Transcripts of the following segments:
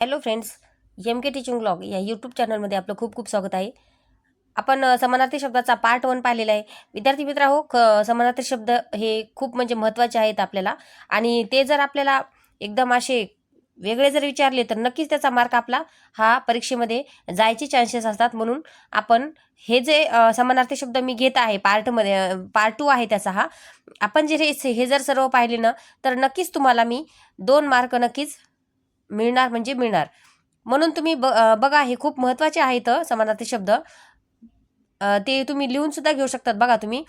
Hello friends M K teaching blog या YouTube चॅनलमध्ये आपलं खूप खूप स्वागत आहे. आपण समानार्थी शब्दाचा पार्ट वन पाहिलेला आहे. विद्यार्थी मित्र हो ख समानार्थी शब्द हे खूप म्हणजे महत्त्वाचे आहेत आपल्याला. आणि ते जर आपल्याला एकदम असे वेगळे जर विचारले तर नक्कीच त्याचा मार्क आपला हा परीक्षेमध्ये जायचे चान्सेस असतात. म्हणून आपण हे जे समानार्थी शब्द मी घेत आहे पार्टमध्ये पार्ट टू आहे त्याचा हा आपण जे हे जर सर्व पाहिले ना तर नक्कीच तुम्हाला मी दोन मार्क नक्कीच मिळणार म्हणजे मिळणार. म्हणून तुम्ही ब बघा हे खूप महत्त्वाचे आहेत अ, समानार्थी शब्द. ते तुम्ही लिहून सुद्धा घेऊ शकतात बघा तुम्ही.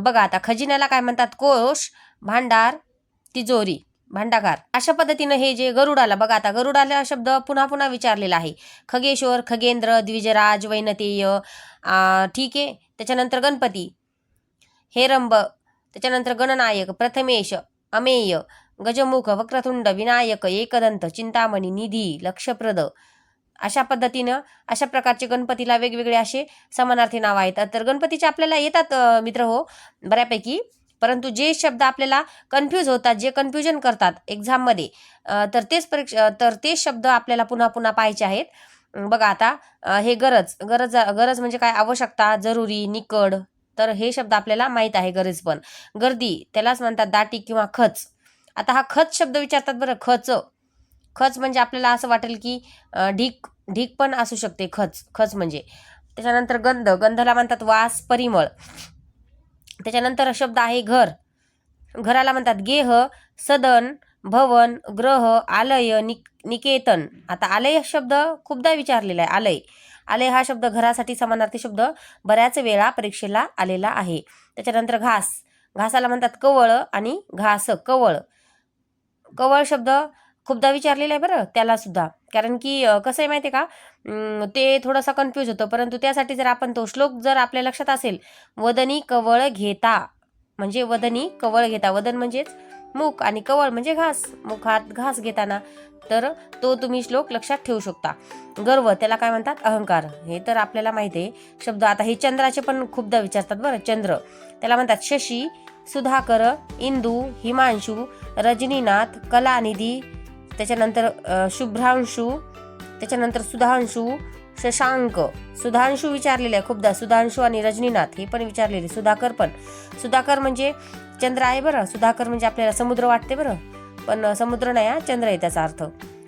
बघा आता खजिन्याला काय म्हणतात? कोश भांडार तिजोरी भांडागार. अशा पद्धतीनं हे जे गरुडाला बघा आता गरुडाला शब्द पुन्हा पुन्हा विचारलेला आहे. खगेश्वर खगेंद्र द्विजराज वैनतेय ठीक आहे. त्याच्यानंतर गणपती हेरंब त्याच्यानंतर गणनायक प्रथमेश अमेय गजमुख वक्रतुंड विनायक एकदंत चिंतामणी निधी लक्षप्रद. अशा पद्धतीनं अशा प्रकारचे गणपतीला वेगवेगळे असे समानार्थी नाव आहेत. तर गणपतीचे आपल्याला येतात मित्र हो बऱ्यापैकी. परंतु जे शब्द आपल्याला कन्फ्यूज होतात जे कन्फ्युजन करतात एक्झाममध्ये तर तेच परीक्षा तर तेच शब्द आपल्याला पुन्हा पुन्हा पाहायचे आहेत. बघा आता हे गरज गरज गरज म्हणजे काय? आवश्यकता जरुरी निकड. तर हे शब्द आपल्याला माहीत आहे गरज पण. गर्दी त्यालाच म्हणतात दाटी किंवा खच. आता हा खच शब्द विचारतात बरं खच. खच म्हणजे आपल्याला असं वाटेल की ढीक ढीक पण असू शकते खच. खच म्हणजे. त्याच्यानंतर गंध. गंधला म्हणतात वास परिमळ. त्याच्यानंतर शब्द आहे घर. घराला म्हणतात गेह सदन भवन ग्रह आलय निक निकेतन. आता आलय शब्द खूपदा विचारलेला आहे आलय. आलय हा शब्द घरासाठी समानार्थी शब्द बऱ्याच वेळा परीक्षेला आलेला आहे. त्याच्यानंतर घास. घासाला म्हणतात कवळ आणि घास कवळ. कवळ शब्द खूपदा विचारलेला आहे बरं त्याला सुद्धा. कारण की कसं आहे माहिती आहे का? ते थोडंसं कन्फ्यूज होतं परंतु त्यासाठी जर आपण तो श्लोक जर आपल्या लक्षात असेल वदनी कवळ घेता. म्हणजे वदनी कवळ घेता. वदन म्हणजेच मुख आणि कवळ म्हणजे घास. मुखात घास घेताना तर तो तुम्ही श्लोक लक्षात ठेवू शकता. गर्व त्याला काय म्हणतात? अहंकार. हे तर आपल्याला माहिती आहे. शब्द आता हे चंद्राचे पण खूपदा विचारतात बरं चंद्र. त्याला म्हणतात शशी सुधाकर इंदू हिमांशू रजनीनाथ कलानिधी त्याच्यानंतर शुभ्रांशू त्याच्यानंतर सुधांशू शशांक. सुधांशू विचारलेले आहे खूपदा. सुधांशू आणि रजनीनाथ हे पण विचारलेले. सुधाकर पण. सुधाकर म्हणजे चंद्र आहे बरं. सुधाकर म्हणजे आपल्याला समुद्र वाटते बरं. पण समुद्र नाही हा चंद्र आहे त्याचा अर्थ.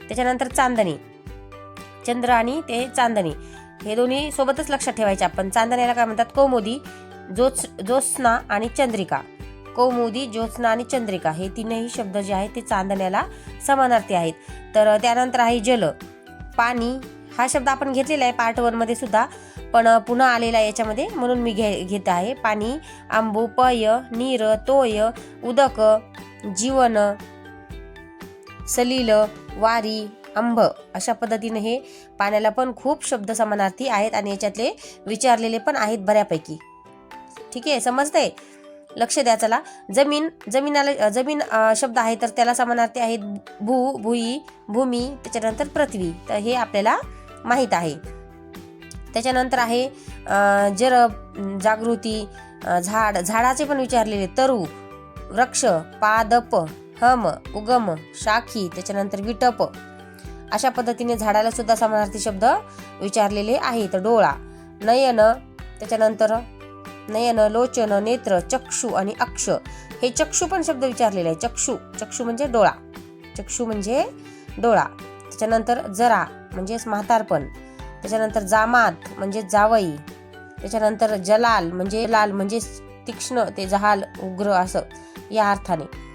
त्याच्यानंतर चांदणी. चंद्र आणि ते चांदणी. हे दोन्ही सोबतच लक्षात ठेवायचे आपण. चांदण्याला काय म्हणतात? कौमुदी जोत्स ज्योत्स्ना आणि चंद्रिका. कौमुदी ज्योत्स्ना आणि चंद्रिका हे तीनही शब्द जे आहेत ते चांदण्याला समानार्थी आहेत. तर त्यानंतर आहे जल. पाणी हा शब्द आपण घेतलेला आहे पार्ट वनमध्ये सुद्धा पण पुन्हा आलेला आहे याच्यामध्ये म्हणून मी घे घेत आहे. पाणी आंबू पय नीर तोय उदक जीवन सलील वारी आंब अशा पद्धतीने हे पाण्याला पण खूप शब्द समानार्थी आहेत आणि याच्यातले विचारलेले पण आहेत बऱ्यापैकी. ठीक आहे समजतंय? लक्ष द्या चला. जमीन जमीनाला जमीन शब्द आहे तर त्याला समानार्थी आहेत भू भुई भूमी त्याच्यानंतर पृथ्वी. तर हे आपल्याला माहीत आहे. त्याच्यानंतर आहे जर जरब जागृती झाड झाडाचे पण विचारलेले तरु वृक्ष पादप हम उगम शाखी त्याच्यानंतर विटप. अशा पद्धतीने झाडाला सुद्धा समानार्थी शब्द विचारलेले आहेत. डोळा नयन त्याच्यानंतर नयन लोचन नेत्र चक्षु आणि अक्ष. हे चक्षु पण शब्द विचारलेले आहे चक्षु. चक्षु म्हणजे डोळा. चक्षु म्हणजे डोळा. त्याच्यानंतर जरा म्हणजेच म्हातारपण. त्याच्यानंतर जामात म्हणजे जावई. त्याच्यानंतर जलाल म्हणजे लाल म्हणजे तीक्ष्ण ते जहाल उग्र असं या अर्थाने.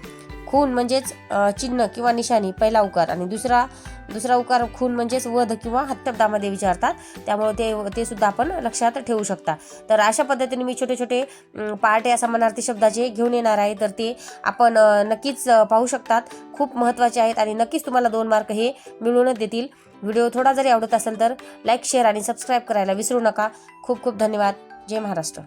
खून म्हणजेच चिन्ह किंवा निशाणी पहिला उकार आणि दुसरा दुसरा उकार खून म्हणजेच वध किंवा हत्यामध्ये विचारतात. त्यामुळे ते ते सुद्धा आपण लक्षात ठेवू शकता. तर अशा पद्धतीने मी छोटे छोटे पार्टे पार्ट या समानार्थी शब्दाचे घेऊन येणार आहे. तर ते आपण नक्कीच पाहू शकतात. खूप महत्त्वाचे आहेत आणि नक्कीच तुम्हाला दोन मार्क हे मिळूनच देतील. व्हिडिओ थोडा जरी आवडत असेल तर लाईक शेअर आणि सबस्क्राईब करायला विसरू नका. खूप खूप धन्यवाद. जय महाराष्ट्र.